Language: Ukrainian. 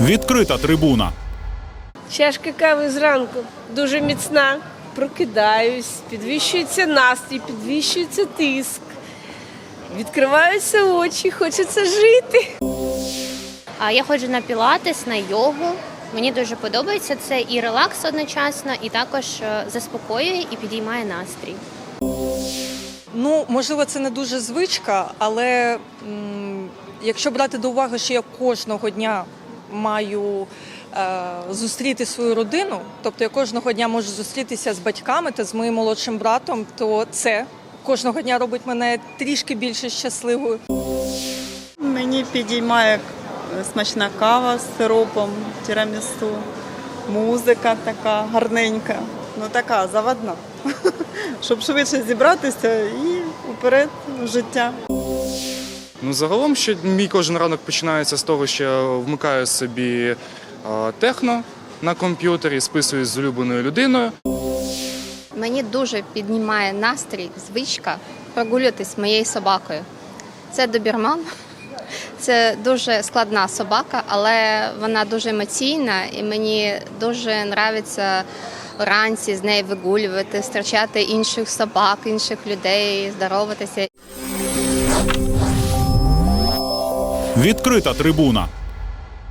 Відкрита трибуна. Чашка кави зранку дуже міцна. Прокидаюсь, підвищується настрій, підвищується тиск. Відкриваються очі, хочеться жити. А я ходжу на пілатес, на йогу. Мені дуже подобається це і релакс одночасно, і також е, заспокоює і підіймає настрій. Ну, можливо, це не дуже звичка, але м, якщо брати до уваги, що я кожного дня маю е, зустріти свою родину, тобто я кожного дня можу зустрітися з батьками та з моїм молодшим братом, то це кожного дня робить мене трішки більше щасливою. Мені підіймає смачна кава з сиропом, тірамісу, музика така гарненька, ну така заводна. Щоб швидше зібратися і вперед життя. Ну, загалом, що мій кожен ранок починається з того, що я вмикаю собі техно на комп'ютері, списуюсь з улюбленою людиною. Мені дуже піднімає настрій, звичка прогулюватись з моєю собакою. Це добірман. Це дуже складна собака, але вона дуже емоційна і мені дуже подобається вранці з нею вигулювати, зустрічати інших собак, інших людей, здороватися. Відкрита трибуна.